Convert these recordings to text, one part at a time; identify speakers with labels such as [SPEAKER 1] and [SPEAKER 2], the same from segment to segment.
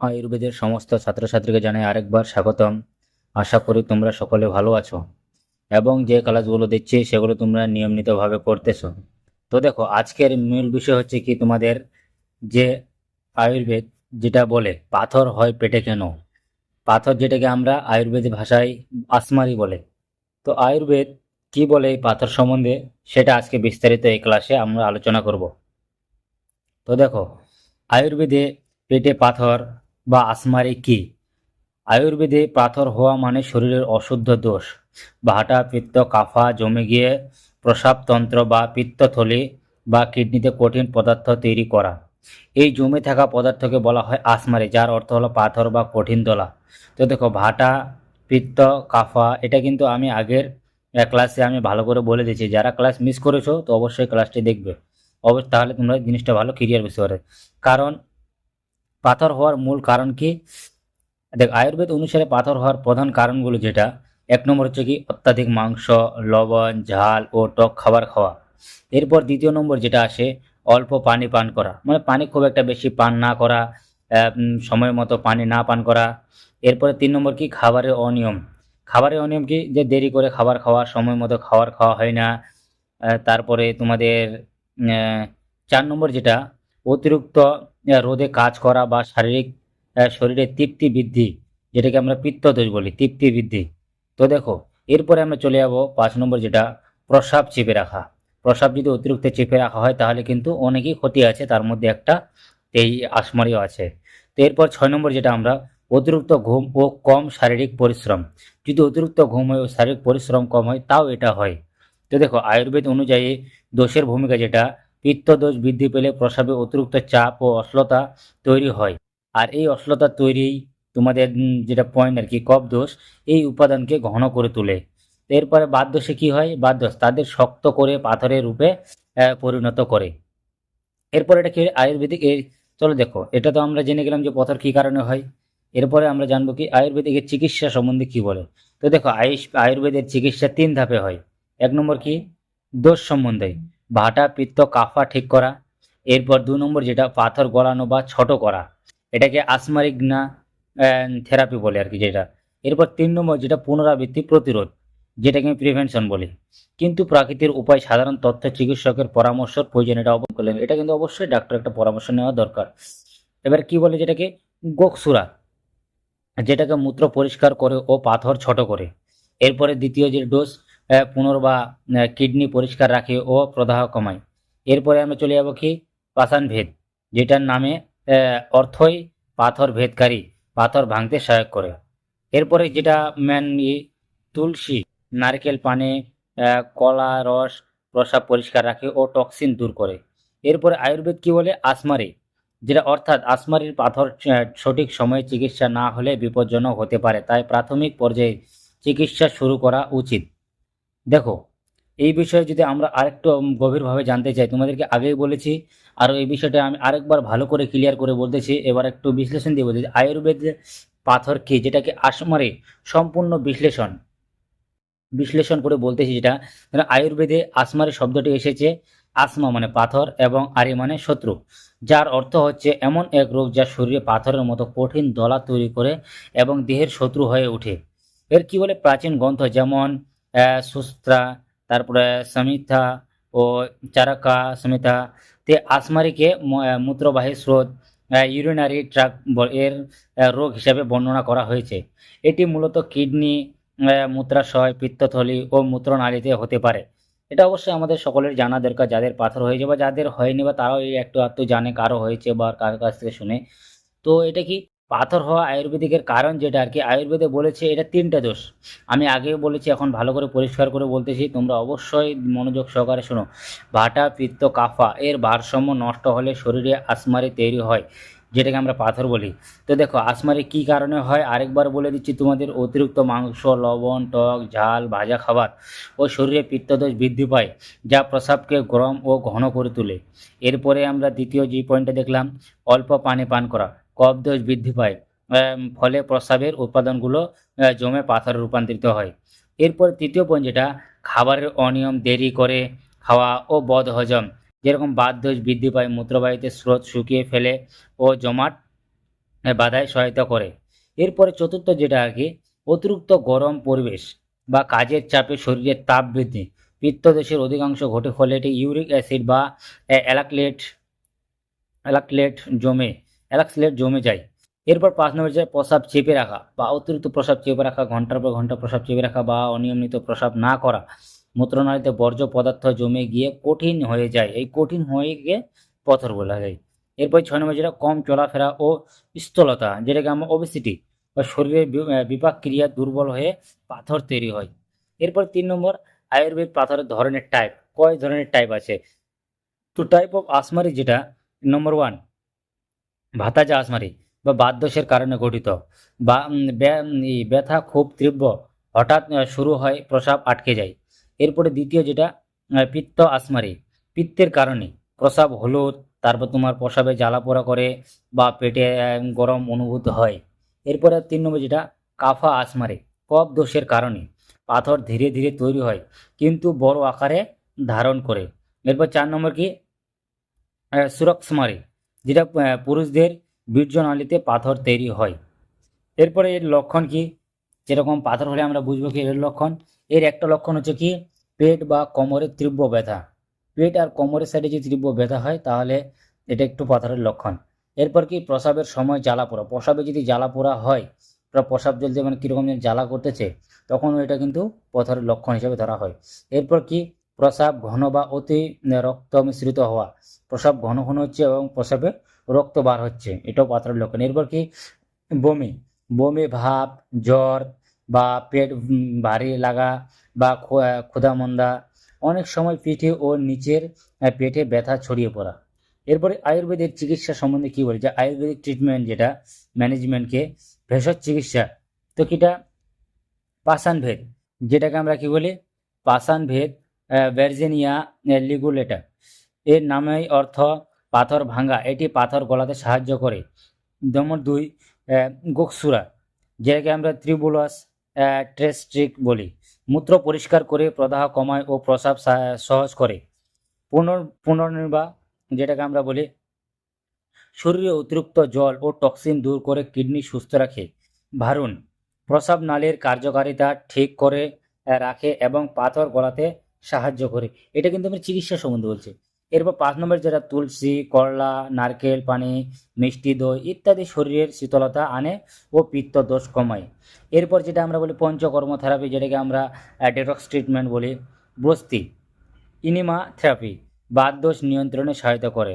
[SPEAKER 1] আয়ুর্বেদের সমস্ত ছাত্রছাত্রীকে জানাই আরেকবার স্বাগতম। আশা করি তোমরা সকলে ভালো আছো এবং যে ক্লাসগুলো দিচ্ছি সেগুলো তোমরা নিয়মিতভাবে করতেছো তো দেখো, আজকের মূল বিষয় হচ্ছে কি তোমাদের যে আয়ুর্বেদ যেটা বলে, পাথর হয় পেটে কেন? পাথর যেটাকে আমরা আয়ুর্বেদ ভাষায় আসমারি বলে। তো আয়ুর্বেদ কি বলে এই পাথর সম্বন্ধে সেটা আজকে বিস্তারিত এই ক্লাসে আমরা আলোচনা করব। তো দেখো, আয়ুর্বেদে পেটে পাথর বা আসমারি কি? আয়ুর্বেদে পাথর হওয়া মানে শরীরের অশুদ্ধ দোষ। ভাটা, পিত্ত, কাফা, জমে গিয়ে প্রসাবতন্ত্র বা পিত্তথলি বা কিডনিতে কঠিন পদার্থ তৈরি করা। এই জমে থাকা পদার্থকে বলা হয় আসমারি, যার অর্থ হলো পাথর বা কঠিন দলা। তো দেখো, ভাটা, পিত্ত, কাফা, এটা কিন্তু আমি আগের ক্লাসে আমি ভালো করে বলে দিয়েছি। যারা ক্লাস মিস করেছ তো অবশ্যই ক্লাসটি দেখবে। অবশ্য তাহলে তোমরা জিনিসটা ভালো ক্লিয়ার বুঝতে পারবে। কারণ পাথর হওয়ার মূল কারণ কি? দেখ, আয়ুর্বেদ অনুসারে পাথর হওয়ার প্রধান কারণগুলো যেটা, এক নম্বর হচ্ছে কি অত্যাধিক মাংস, লবণ, ঝাল ও টক খাবার খাওয়া। এরপর দ্বিতীয় নম্বর যেটা আসে, অল্প পানি পান করা। মানে পানি খুব একটা বেশি পান না করা সময় মতো পানি না পান করা। এরপরে তিন নম্বর কি? খাবারের অনিয়ম। খাবারের অনিয়ম কি? যে দেরি করে খাবার খাওয়া, সময় মতো খাবার খাওয়া হয় না। তারপরে তোমাদের চার নম্বর যেটা, অতিরিক্ত রোদে কাজ করা বা শারীরিক শরীরে তৃপ্তি বৃদ্ধি, যেটাকে আমরা পিত্তদোষ বলি, তৃপ্তি বৃদ্ধি। তো দেখো, এরপরে আমরা চলে যাব পাঁচ নম্বর যেটা, প্রসাব চেপে রাখা। প্রসাব যদি অতিরিক্ত চেপে রাখা হয়, তাহলে কিন্তু অনেকই ক্ষতি আছে, তার মধ্যে একটা এই আসমারিও আছে। তো এরপর ছয় নম্বর যেটা আমরা, অতিরিক্ত ঘুম ও কম শারীরিক পরিশ্রম। যদি অতিরিক্ত ঘুম হয় ও শারীরিক পরিশ্রম কম হয়, তাও এটা হয়। তো দেখো, আয়ুর্বেদ অনুযায়ী দোষের ভূমিকা যেটা পিত্তদোষ বৃদ্ধি পেলে প্রসাবে অতিরিক্ত চাপ ও অশ্লতা তৈরি হয়। আর এই অশ্লতা তৈরি তোমাদের যেটা পয়েন্ট আর কি কফ দোষ এই উপাদানকে ঘন করে তোলে। এরপরে বাদ দোষে কি হয়? বাদ দোষ তাদের শক্ত করে পাথরের রূপে পরিণত করে। এরপর এটা কি? আয়ুর্বেদিক এই চলো দেখো, এটা তো আমরা জেনে গেলাম যে পাথর কি কারণে হয়। এরপরে আমরা জানব কি আয়ুর্বেদিকের চিকিৎসা সম্বন্ধে কি বলে। তো দেখো, আয়ুষ, আয়ুর্বেদের চিকিৎসা তিন ধাপে হয়। এক নম্বর কি? দোষ সম্বন্ধে। ভাটা, পিত্ত, কাফা ঠিক করা। এরপর দু নম্বর যেটা, পাথর গলানো বা ছোট করা। এটাকে আসমারিক না থেরাপি বলে আর কি যেটা। এরপর তিন নম্বর যেটা, পুনরাবৃত্তি প্রতিরোধ, যেটাকে আমি প্রিভেনশন বলি। কিন্তু প্রাকৃতিক উপায়, সাধারণ তথ্য, চিকিৎসকের পরামর্শের প্রয়োজন এটা অবশ্যই করলেন এটা কিন্তু অবশ্যই ডাক্তার একটা পরামর্শ নেওয়া দরকার। এবার কি বলে যেটাকে? গোকসুরা, যেটাকে মূত্র পরিষ্কার করে ও পাথর ছোট করে। এরপরে দ্বিতীয় যে ডোজ আহ, পুনর বা কিডনি পরিষ্কার রাখে ও প্রদাহ কমায়। এরপরে আমরা চলে যাব কি? পাষাণ ভেদ যেটার নামে অর্থই পাথর ভেদকারী পাথর ভাঙতে সহায়ক করে। এরপরে যেটা মেন তুলসী নারকেল পানে কলা রস প্রসাব পরিষ্কার রাখে ও টক্সিন দূর করে। এরপরে আয়ুর্বেদ কি বলে? আসমারি যেটা অর্থাৎ আসমারির পাথর সঠিক সময়ে চিকিৎসা না হলে বিপজ্জনক হতে পারে। তাই প্রাথমিক পর্যায়ে চিকিৎসা শুরু করা উচিত। দেখো, এই বিষয়ে যদি আমরা আরেকটু গভীরভাবে জানতে চাই, তোমাদেরকে আগেই বলেছি আর এই বিষয়টা আমি আরেকবার ভালো করে ক্লিয়ার করে বলতেছি, এবার একটু বিশ্লেষণ দিয়ে বলতেছি, আয়ুর্বেদ পাথর কি, যেটাকে আসমারে সম্পূর্ণ বিশ্লেষণ বিশ্লেষণ করে বলতেছি যেটা আয়ুর্বেদে আসমারি শব্দটি এসেছে, আসমা মানে পাথর এবং আরি মানে শত্রু, যার অর্থ হচ্ছে এমন এক রোগ যা শরীরে পাথরের মতো কঠিন দলা তৈরি করে এবং দেহের শত্রু হয়ে ওঠে। এর কি বলে প্রাচীন গ্রন্থ, যেমন সুস্ত্রা, তারপরে সমিথা ও চারাকা সমিতা তে আসমারিকে মূত্রবাহী স্রোত ইউরিনারি ট্রাক এর রোগ হিসাবে বর্ণনা করা হয়েছে। এটি মূলত কিডনি মূত্রাশয়, পিত্তথলি ও মূত্রনালীতে হতে পারে। এটা অবশ্যই আমাদের সকলের জানা দরকার, যাদের পাথর হয়েছে বা যাদের হয়নি বা তারাও এই একটু আধটু জানে কারও হয়েছে বা কার কাছ থেকে শুনে। তো এটা কি পাথর হওয়া আয়ুর্বেদিকের কারণ যেটা আর কি, আয়ুর্বেদে বলেছে এটা তিনটা দোষ। আমি আগেও বলেছি, এখন ভালো করে পরিষ্কার করে বলতেছি, তোমরা অবশ্যই মনোযোগ সহকারে শোনো। ভাটা, পিত্ত, কাফা, এর ভারসাম্য নষ্ট হলে শরীরে আসমারি তৈরি হয়, যেটাকে আমরা পাথর বলি। তো দেখো, আসমারি কি কারণে হয়? আরেকবার বলে দিচ্ছি, তোমাদের অতিরিক্ত মাংস, লবণ, টক, ঝাল, ভাজা খাবার ও শরীরে পিত্তদোষ বৃদ্ধি পায়, যা প্রসাবকে গরম ও ঘন করে তোলে। এরপরে আমরা দ্বিতীয় যে পয়েন্টটা দেখলাম, অল্প পানি পান করা। কফ দোষ বৃদ্ধি পায় ফলে প্রস্রাবের উৎপাদনগুলো জমে পাথরে রূপান্তরিত হয়। এরপর তৃতীয় পয়েন্ট যেটা, খাবারের অনিয়ম দেরি করে খাওয়া ও বদ হজম। যেরকম বাত দোষ বৃদ্ধি পায়, মূত্রবাহিতে স্রোত শুকিয়ে ফেলে ও জমাট বাধায় সহায়তা করে। এরপরে চতুর্থ যেটা আর কি, অতিরিক্ত গরম পরিবেশ বা কাজের চাপে শরীরের তাপ বৃদ্ধি। পিত্তদেশের অধিকাংশ ঘটে ফলে এটি ইউরিক অ্যাসিড বা অ্যালাকলেট অ্যালাকলেট জমে। অ্যালাক্সলেট জমে যায়। এরপর পাঁচ নম্বর যে প্রসাব চেপে রাখা বা অতিরিক্ত প্রসাব চেপে রাখা, ঘণ্টার পর ঘণ্টা প্রসাব চেপে রাখা বা অনিয়মিত প্রসাব না করা। মূত্রনালীতে বর্জ্য পদার্থ জমে গিয়ে কঠিন হয়ে যায়। এই কঠিন হয়ে গিয়ে পথর বলা যায় এরপর ছয় নম্বর যেটা কম চলাফেরা ও স্থূলতা, যেটাকে আমরা ওবেসিটি বা শরীরের বিপাক ক্রিয়া দুর্বল হয়ে পাথর তৈরি হয়। এরপর তিন নম্বর আয়ুর্বেদ পাথরের ধরনের টাইপ কয় ধরনের টাইপ আছে? তো টাইপ অফ আসমারি যেটা নম্বর ওয়ান ভাতাজা আসমারি বা বাতদোষের কারণে গঠিত। বা ব্যথা খুব তীব্র, হঠাৎ শুরু হয়, প্রসাব আটকে যায়। এরপরে দ্বিতীয় যেটা পিত্ত আসমারি পিত্তের কারণে প্রসাব হলুদ, তারপর তোমার প্রসাবে জ্বালা পোড়া করে, বা পেটে গরম অনুভূত হয়। এরপরে তিন নম্বর যেটা, কাফা আসমারি কফ দোষের কারণে। পাথর ধীরে ধীরে তৈরি হয়, কিন্তু বড় আকারে ধারণ করে। এরপর চার নম্বর কি সুরক্ষমারি যেটা পুরুষদের বীর্যনালীতে পাথর তৈরি হয়। এরপরে এর লক্ষণ কি? যেরকম পাথর হলে আমরা বুঝব কি এর লক্ষণ? এর একটা লক্ষণ হচ্ছে কি? পেট বা কোমরের তীব্র ব্যথা। পেট আর কোমরের সাইডে যদি তীব্র ব্যথা হয়, তাহলে এটা একটু পাথরের লক্ষণ। এরপর কি? প্রসাবের সময় জ্বালা পোড়া। প্রসাবে যদি জ্বালা পোড়া হয় বা প্রসাব জলতে মানে কীরকম জ্বালা করতেছে তখন এটা কিন্তু পাথরের লক্ষণ হিসেবে ধরা হয়। এরপর কি? প্রসাব ঘন বা অতি রক্ত মিশ্রিত হওয়া। প্রসাব ঘন ঘন হচ্ছে এবং প্রসাবে রক্ত বার হচ্ছে। এটাও পাথরের লক্ষণ। এরপর কি? বমি। বমি, ভাব, জ্বর বা পেট ভারী লাগা বা ক্ষুধামন্দা অনেক সময় পিঠে ও নিচের পেটে ব্যথা ছড়িয়ে পড়া। এরপরে আয়ুর্বেদের চিকিৎসা সম্বন্ধে কি বলি? যে আয়ুর্বেদিক ট্রিটমেন্ট যেটা ম্যানেজমেন্টকে ভেষজ চিকিৎসা। তো কিটা পাষাণ ভেদ। যেটাকে আমরা কি বলি? পাষাণ ভেদ ভার্জিনিয়া লিগুলেটা। এর নামেই অর্থ পাথর ভাঙ্গা। এটি পাথর গলাতে সাহায্য করে। নম্বর দুই গোকসুরা, যেটাকে আমরা ত্রিবুলাস ট্রেস্ট্রিক বলি। মূত্র পরিষ্কার করে প্রদাহ কমায় ও প্রসাব সহজ করে। পুনর, পুনর্নির্বাহ, যেটাকে আমরা বলি, শরীরে অতিরিক্ত জল ও টক্সিন দূর করে কিডনি সুস্থ রাখে। ভারুন প্রসাব নালীর কার্যকারিতা ঠিক করে রাখে এবং পাথর গলাতে সাহায্য করে। এটা কিন্তু আমরা চিকিৎসা সম্বন্ধে বলছি। এরপর পাঁচ নম্বর যেটা তুলসী করলা নারকেল পানি মিষ্টি দই ইত্যাদি শরীরের শীতলতা আনে ও পিত্ত দোষ কমায়। এরপর যেটা আমরা বলি পঞ্চকর্ম থেরাপি যেটাকে আমরা ডেটক্স ট্রিটমেন্ট বলি বস্তি ইনিমা থেরাপি বাতদোষ নিয়ন্ত্রণে সহায়তা করে।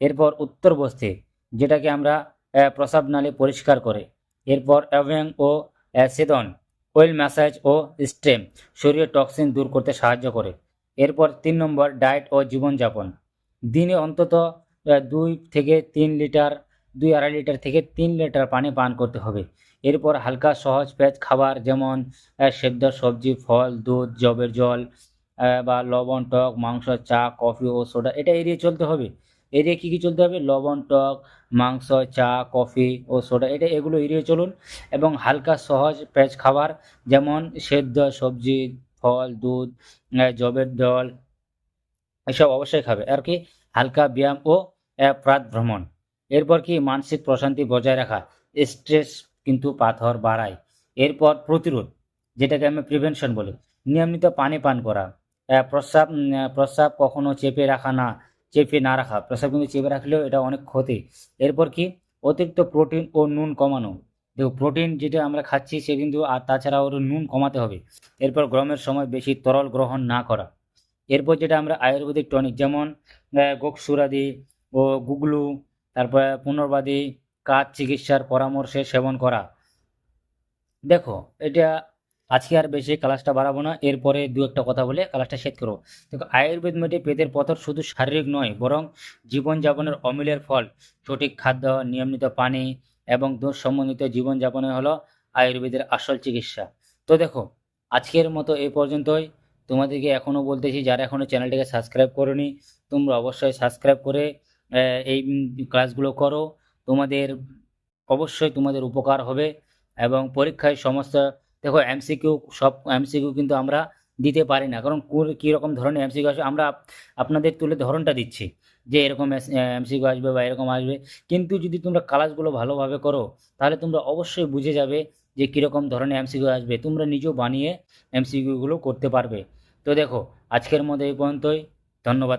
[SPEAKER 1] এরপর উত্তর বস্তি যেটাকে আমরা আহ, প্রসাব নালী পরিষ্কার করে। এরপর অ্যাভেং ও সেদন অয়েল ম্যাসাজ ও স্টেম শরীরের টক্সিন দূর করতে সাহায্য করে। এরপর তিন নম্বর ডায়েট ও জীবনযাপন। দিনে অন্তত দুই থেকে তিন লিটার, দুই আড়াই লিটার থেকে তিন লিটার পানি পান করতে হবে। এরপর হালকা সহজ পেঁয়াজ খাবার যেমন সেদ্ধ সবজি, ফল, দুধ জবের জল বা লবণ, টক, মাংস, চা, কফি ও সোডা, এটা এড়িয়ে চলতে হবে। এড়িয়ে কী কী চলতে হবে? লবণ, টক, মাংস, চা, কফি ও সোডা, এটা এগুলো এড়িয়ে চলুন। এবং হালকা সহজ পেঁয়াজ খাবার, যেমন সেদ্ধ সবজি, ফল, দুধ জবের জল এসব অবশ্যই খাবে। আর কি? হালকা ব্যায়াম ও প্রাত ভ্রমণ। এরপর কি? মানসিক প্রশান্তি বজায় রাখা। স্ট্রেস কিন্তু পাথর বাড়ায়। এরপর প্রতিরোধ, যেটাকে আমি প্রিভেনশন বলি। নিয়মিত পানি পান করা। প্রস্রাব প্রস্রাব কখনো চেপে রাখা না। চেপে না রাখা। প্রস্রাব কিন্তু চেপে রাখলেও এটা অনেক ক্ষতি। এরপর কি? অতিরিক্ত প্রোটিন ও নুন কমানো। দেখো, প্রোটিন যেটা আমরা খাচ্ছি, সে কিন্তু আর তাছাড়া ওর নুন কমাতে হবে। এরপর গরমের সময় বেশি তরল গ্রহণ না করা। এরপর যেটা আমরা আয়ুর্বেদিক টনিক যেমন গোকসুরাদি ও গুগলু, তারপরে পুনর্বাদী কাজ চিকিৎসার পরামর্শে সেবন করা। দেখো, এটা আজকে আর বেশি ক্লাসটা বাড়াবো না, এরপরে দু একটা কথা বলে ক্লাসটা শেষ করব। দেখো, আয়ুর্বেদ মেটে পেটের পথর শুধু শারীরিক নয়, বরং জীবনযাপনের অমিলের ফল। সঠিক খাদ্য, নিয়মিত পানি এবং দোষ সম্বন্ধিত জীবনযাপনে হলো আয়ুর্বেদের আসল চিকিৎসা। তো দেখো, আজকের মতো এই পর্যন্তই। তোমাদেরকে এখনও বলতেছি, যারা এখনও চ্যানেলটিকে সাবস্ক্রাইব করোনি, তোমরা অবশ্যই সাবস্ক্রাইব করে এই ক্লাসগুলো করো। তোমাদের, অবশ্যই তোমাদের উপকার হবে এবং পরীক্ষায় সমস্ত দেখো এমসিকিউ সব এমসিকিউ কিন্তু আমরা দিতে পারি না। কারণ কোন- কী রকম ধরনের এমসিকিউ আসে আমরা আপনাদের তুলে ধরনটা দিচ্ছি যে এরকম এমসিকিউ আসবে বা এরকম আসবে। কিন্তু যদি তোমরা ক্লাসগুলো ভালোভাবে করো, তাহলে তোমরা অবশ্যই বুঝে যাবে যে কীরকম ধরনের এমসিকিউ আসবে। তোমরা নিজেও বানিয়ে এমসিকিউগুলো করতে পারবে। তো দেখো, আজকের মধ্যে এই পর্যন্তই। ধন্যবাদ।